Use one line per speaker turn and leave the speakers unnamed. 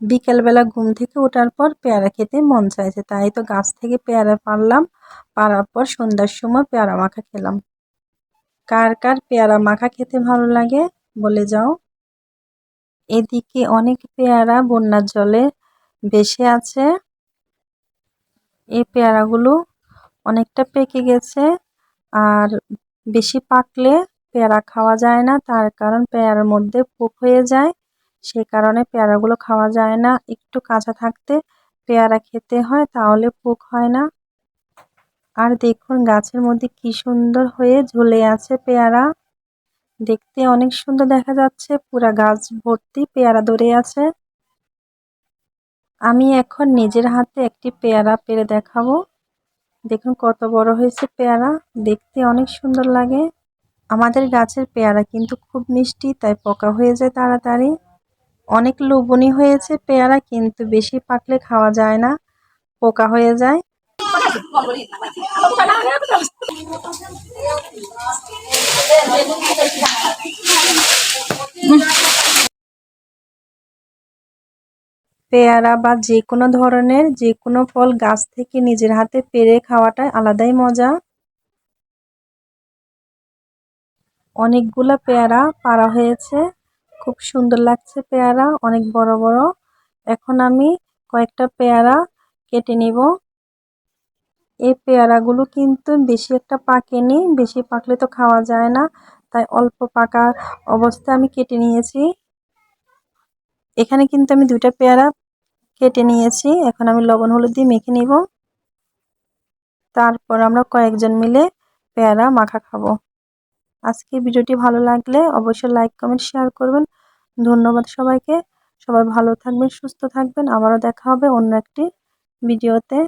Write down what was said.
বিকেলবেলা ঘুম থেকে ওঠার পর পেয়ারা খেতে মন চাইছে, তাই তো গাছ থেকে পেয়ারা পারলাম পারার পর সন্ধ্যার সময় পেয়ারা মাখা খেলাম। কার কার পেয়ারা মাখা খেতে ভালো লাগে বলে যাও। এদিকে অনেক পেয়ারা বন্যার জলে ভেসে আছে। এই পেয়ারাগুলো অনেকটা পেকে গেছে আর বেশি পাকলে পেয়ারা খাওয়া যায় না, তার কারণ পেয়ারার মধ্যে পোক হয়ে যায়। সে কারণে পেয়ারাগুলো খাওয়া যায় না। একটু কাঁচা থাকতে পেয়ারা খেতে হয়, তাহলে পোক হয় না। আর দেখুন গাছের মধ্যে কি সুন্দর হয়ে ঝুলে আছে পেয়ারা। দেখতে অনেক সুন্দর দেখা যাচ্ছে, পুরা গাছ ভর্তি পেয়ারা ধরে আছে। আমি এখন নিজের হাতে একটি পেয়ারা পেরে দেখাবো। দেখুন কত বড় হয়েছে পেয়ারা, দেখতে অনেক সুন্দর লাগে। আমাদের গাছের পেয়ারা কিন্তু খুব মিষ্টি, তাই পোকা হয়ে যায় তাড়াতাড়ি। অনেক লবণী হয়েছে পেয়ারা, কিন্তু বেশি পাকলে খাওয়া যায় না, পোকা হয়ে যায়। পেয়ারা বা যে কোনো ধরনের, যে কোনো ফল গাছ থেকে নিজের হাতে পেরে খাওয়াটা আলাদাই মজা। অনেকগুলো পেয়ারা পারা হয়েছে। খুব সুন্দর লাগছে পেয়ারা, অনেক বড় বড়। এখন আমি কয়েকটা পেয়ারা কেটে নিব। এই পেয়ারাগুলো কিন্তু বেশি একটা পাকেনি বেশি পাকলে তো খাওয়া যায় না, তাই অল্প পাকা অবস্থা আমি কেটে নিয়েছি। এখানে কিন্তু আমি দুইটা পেয়ারা কেটে নিয়েছি, এখন আমি লবণ হলুদ দিয়ে মেখে নিব। তারপর আমরা কয়েকজন মিলে পেয়ারা মাখা খাব। আজকে ভিডিওটি ভালো লাগলে অবশ্যই লাইক কমেন্ট শেয়ার করবেন। ধন্যবাদ সবাইকে। সবাই ভালো থাকবেন সুস্থ থাকবেন। আবারও দেখা হবে অন্য একটি ভিডিওতে।